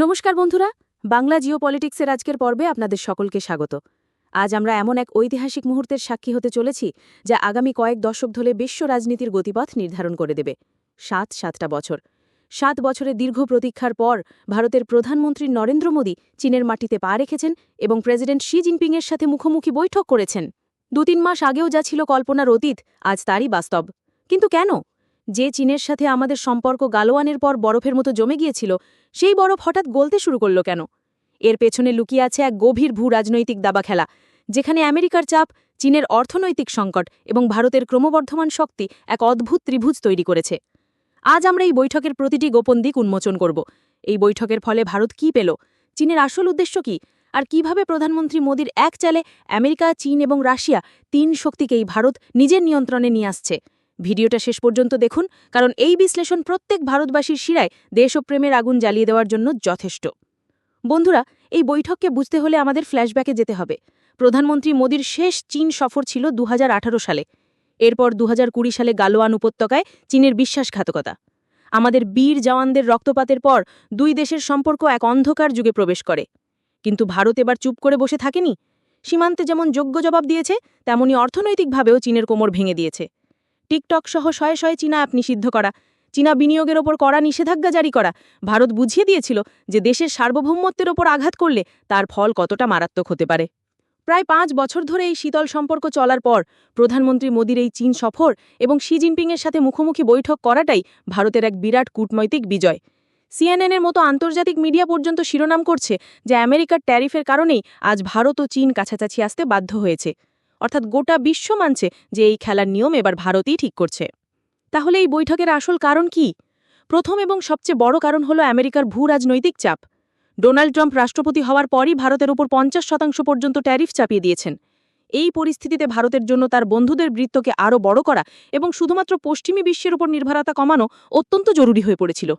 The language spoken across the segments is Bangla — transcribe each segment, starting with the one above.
নমস্কার বন্ধুরা, বাংলা জিও পলিটিক্সের আজকের পর্বে আপনাদের সকলকে স্বাগত। আজ আমরা এমন এক ঐতিহাসিক মুহূর্তের সাক্ষী হতে চলেছি, যা আগামী কয়েক দশক ধরে বিশ্ব রাজনীতির গতিপথ নির্ধারণ করে দেবে। সাত সাতটা বছর। সাত বছরের দীর্ঘ প্রতীক্ষার পর ভারতের প্রধানমন্ত্রী নরেন্দ্র মোদী চীনের মাটিতে পা রেখেছেন এবং প্রেসিডেন্ট শি জিনপিংয়ের সাথে মুখোমুখি বৈঠক করেছেন। দু তিন মাস আগেও যা ছিল কল্পনার অতীত, আজ তারই বাস্তব। কিন্তু কেন? যে চীনের সাথে আমাদের সম্পর্ক গালোয়ানের পর বরফের মতো জমে গিয়েছিল, সেই বরফ হঠাৎ গলতে শুরু করল কেন? এর পেছনে লুকিয়ে আছে এক গভীর ভূ রাজনৈতিক দাবা খেলা, যেখানে আমেরিকার চাপ, চীনের অর্থনৈতিক সংকট এবং ভারতের ক্রমবর্ধমান শক্তি এক অদ্ভুত ত্রিভুজ তৈরি করেছে। আজ আমরা এই বৈঠকের প্রতিটি গোপন দিক উন্মোচন করব। এই বৈঠকের ফলে ভারত কি পেল? চীনের আসল উদ্দেশ্য কি? আর কীভাবে প্রধানমন্ত্রী মোদীর এক চালে আমেরিকা, চীন এবং রাশিয়া তিন শক্তিকেই ভারত নিজের নিয়ন্ত্রণে নিয়ে আসছে? ভিডিওটা শেষ পর্যন্ত দেখুন, কারণ এই বিশ্লেষণ প্রত্যেক ভারতবাসীর শিরায় দেশ দেশপ্রেমের আগুন জ্বালিয়ে দেওয়ার জন্য যথেষ্ট। বন্ধুরা, এই বৈঠককে বুঝতে হলে আমাদের ফ্ল্যাশব্যাকে যেতে হবে। প্রধানমন্ত্রী মোদীর শেষ চীন সফর ছিল দু হাজার আঠারো সালে। এরপর দু হাজার কুড়ি সালে গালোয়ান উপত্যকায় চীনের বিশ্বাসঘাতকতা। আমাদের বীর জওয়ানদের রক্তপাতের পর দুই দেশের সম্পর্ক এক অন্ধকার যুগে প্রবেশ করে। কিন্তু ভারত এবার চুপ করে বসে থাকেনি। সীমান্তে যেমন যোগ্য জবাব দিয়েছে, তেমনি অর্থনৈতিকভাবেও চীনের কোমর ভেঙে দিয়েছে। টিকটক সহ শয়ে শয়ে চীনা অ্যাপ নিষিদ্ধ করা, চীনা বিনিয়োগের ওপর কড়া নিষেধাজ্ঞা জারি করা, ভারত বুঝিয়ে দিয়েছিল যে দেশের সার্বভৌমত্বের ওপর আঘাত করলে তার ফল কতটা মারাত্মক হতে পারে। প্রায় পাঁচ বছর ধরে এই শীতল সম্পর্ক চলার পর প্রধানমন্ত্রী মোদীর এই চীন সফর এবং শি জিনপিংয়ের সাথে মুখোমুখি বৈঠক করাটাই ভারতের এক বিরাট কূটনৈতিক বিজয়। সিএনএনের মতো আন্তর্জাতিক মিডিয়া পর্যন্ত শিরোনাম করছে যে আমেরিকার ট্যারিফের কারণেই আজ ভারত ও চীন কাছাকাছি আসতে বাধ্য হয়েছে। অর্থাৎ গোটা বিশ্ব মানছে যে এই খেলার নিয়ম এবার ভারতই ঠিক করছে। তাহলে এই বৈঠকের আসল কারণ কি? প্রথম এবং সবচেয়ে বড় কারণ হল আমেরিকার ভূ রাজনৈতিক চাপ। ডোনাল্ড ট্রাম্প রাষ্ট্রপতি হওয়ার পরই ভারতের উপর পঞ্চাশ শতাংশ পর্যন্ত ট্যারিফ চাপিয়ে দিয়েছেন। এই পরিস্থিতিতে ভারতের জন্য তার বন্ধুদের বৃত্তকে আরও বড় করা এবং শুধুমাত্র পশ্চিমী বিশ্বের উপর নির্ভরতা কমানো অত্যন্ত জরুরি হয়ে পড়েছিল।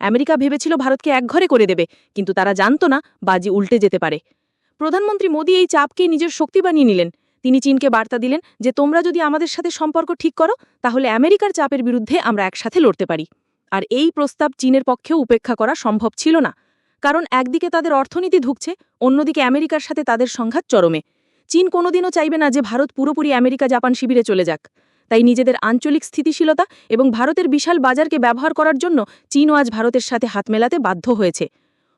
আমেরিকা ভেবেছিল ভারতকে একঘরে করে দেবে, কিন্তু তারা জানত না বাজি উল্টে যেতে পারে। প্রধানমন্ত্রী মোদী এই চাপকে নিজের শক্তি বানিয়ে নিলেন। তিনি চীনকে বার্তা দিলেন যে, তোমরা যদি আমাদের সাথে সম্পর্ক ঠিক করো, তাহলে আমেরিকার চাপের বিরুদ্ধে আমরা একসাথে লড়তে পারি। আর এই প্রস্তাব চীনের পক্ষেও উপেক্ষা করা সম্ভব ছিল না, কারণ একদিকে তাদের অর্থনীতি ধুকছে, অন্যদিকে আমেরিকার সাথে তাদের সংঘাত চরমে। চীন কোনোদিনও চাইবে না যে, ভারত পুরোপুরি আমেরিকা জাপান শিবিরে চলে যাক। তাই নিজেদের আঞ্চলিক স্থিতিশীলতা এবং ভারতের বিশাল বাজারকে ব্যবহার করার জন্য চীনও আজ ভারতের সাথে হাত মেলাতে বাধ্য হয়েছে।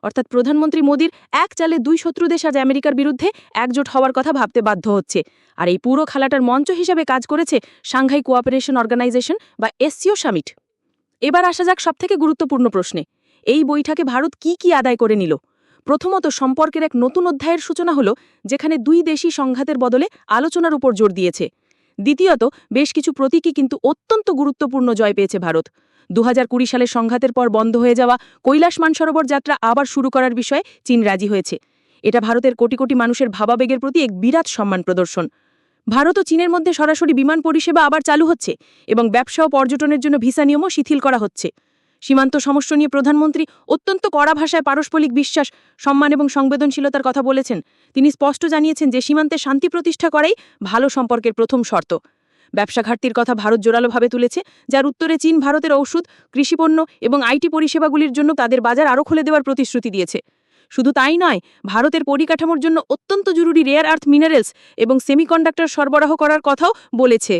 অর্থাৎ প্রধানমন্ত্রী মোদীর এক চালে দুই শত্রু দেশ আজ আমেরিকার বিরুদ্ধে একজোট হওয়ার কথা ভাবতে বাধ্য হচ্ছে। আর এই পুরো খেলাটার মঞ্চ হিসাবে কাজ করেছে সাংঘাই কোঅপারেশন অর্গানাইজেশন বা এসসিও সামিট। এবার আসা যাক সবথেকে গুরুত্বপূর্ণ প্রশ্নে। এই বৈঠকে ভারত কি কি আদায় করে নিল? প্রথমত সম্পর্কের এক নতুন অধ্যায়ের সূচনা হল, যেখানে দুই দেশই সংঘাতের বদলে আলোচনার উপর জোর দিয়েছে। দ্বিতীয়ত, বেশ কিছু প্রতীকী কিন্তু অত্যন্ত গুরুত্বপূর্ণ জয় পেয়েছে ভারত। দু সালের সংঘাতের পর বন্ধ হয়ে যাওয়া কৈলাস মানসরোবর যাত্রা আবার শুরু করার বিষয়ে চীন রাজি হয়েছে। এটা ভারতের কোটি কোটি মানুষের ভাবাবেগের প্রতি এক বিরাট সম্মান প্রদর্শন। ভারত ও চীনের মধ্যে সরাসরি বিমান পরিষেবা আবার চালু হচ্ছে এবং ব্যবসা ও পর্যটনের জন্য ভিসা নিয়মও শিথিল করা হচ্ছে। সীমান্ত সমস্যা নিয়ে প্রধানমন্ত্রী অত্যন্ত কড়া ভাষায় পারস্পরিক বিশ্বাস, সম্মান এবং সংবেদনশীলতার কথা বলেছেন। তিনি স্পষ্ট জানিয়েছেন যে সীমান্তে শান্তি প্রতিষ্ঠা করাই ভালো সম্পর্কের প্রথম শর্ত। ব্যবসা ঘাটতির কথা ভারত জোরালোভাবে তুলেছে, যার উত্তরে চীন, ভারতের ঔষধ, কৃষিপণ্য এবং আইটি পরিষেবাগুলির জন্য তাদের বাজার আরও খুলে দেওয়ার প্রতিশ্রুতি দিয়েছে। শুধু তাই নয়, ভারতের পরিকাঠামোর জন্য অত্যন্ত জরুরি রেয়ার আর্থ মিনারেলস এবং সেমিকন্ডাক্টর সরবরাহ করার কথাও বলেছে।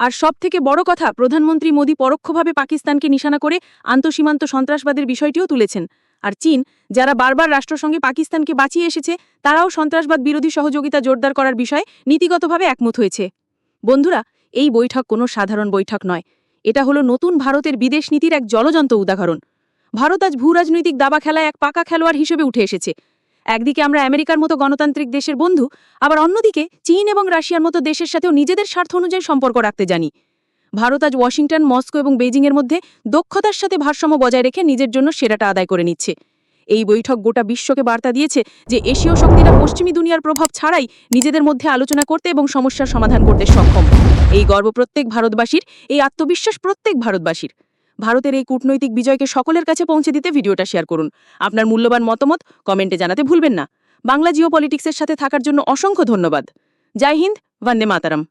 আর সবথেকে বড় কথা, প্রধানমন্ত্রী মোদী পরোক্ষভাবে পাকিস্তানকে নিশানা করে আন্তঃসীমান্ত সন্ত্রাসবাদের বিষয়টিও তুলেছেন। আর চীন, যারা বারবার রাষ্ট্রসংঘে পাকিস্তানকে বাঁচিয়ে এসেছে, তারাও সন্ত্রাসবাদ বিরোধী সহযোগিতা জোরদার করার বিষয়ে নীতিগতভাবে একমত হয়েছে। বন্ধুরা এই বৈঠক কোনো সাধারণ বৈঠক নয়। এটা হলো নতুন ভারতের বিদেশ নীতির এক জলজন্ত উদাহরণ। ভারত আজ ভূরাজনৈতিক দাবা খেলায় এক পাকা খেলোয়াড় হিসেবে উঠে এসেছে। একদিকে আমরা আমেরিকার মতো গণতান্ত্রিক দেশের বন্ধু, আবার অন্যদিকে চীন এবং রাশিয়ার মতো দেশের সাথেও নিজেদের স্বার্থ অনুযায়ী সম্পর্ক রাখতে জানি। ভারত আজ ওয়াশিংটন, মস্কো এবং বেজিংয়ের মধ্যে দক্ষতার সাথে ভারসাম্য বজায় রেখে নিজের জন্য সেরাটা আদায় করে নিচ্ছে। এই বৈঠক গোটা বিশ্বকে বার্তা দিয়েছে যে এশীয় শক্তিরা পশ্চিমী দুনিয়ার প্রভাব ছাড়াই নিজেদের মধ্যে আলোচনা করতে এবং সমস্যার সমাধান করতে সক্ষম। এই গর্ব প্রত্যেক ভারতবাসীর, এই আত্মবিশ্বাস প্রত্যেক ভারতবাসীর। ভারতের এই কূটনৈতিক বিজয়কে সকলের কাছে পৌঁছে দিতে ভিডিওটা শেয়ার করুন। আপনার মূল্যবান মতামত কমেন্টে জানাতে ভুলবেন না। বাংলা জিও পলিটিক্সের সাথে থাকার জন্য অসংখ্য ধন্যবাদ। জয় হিন্দ, বন্দে মাতারাম।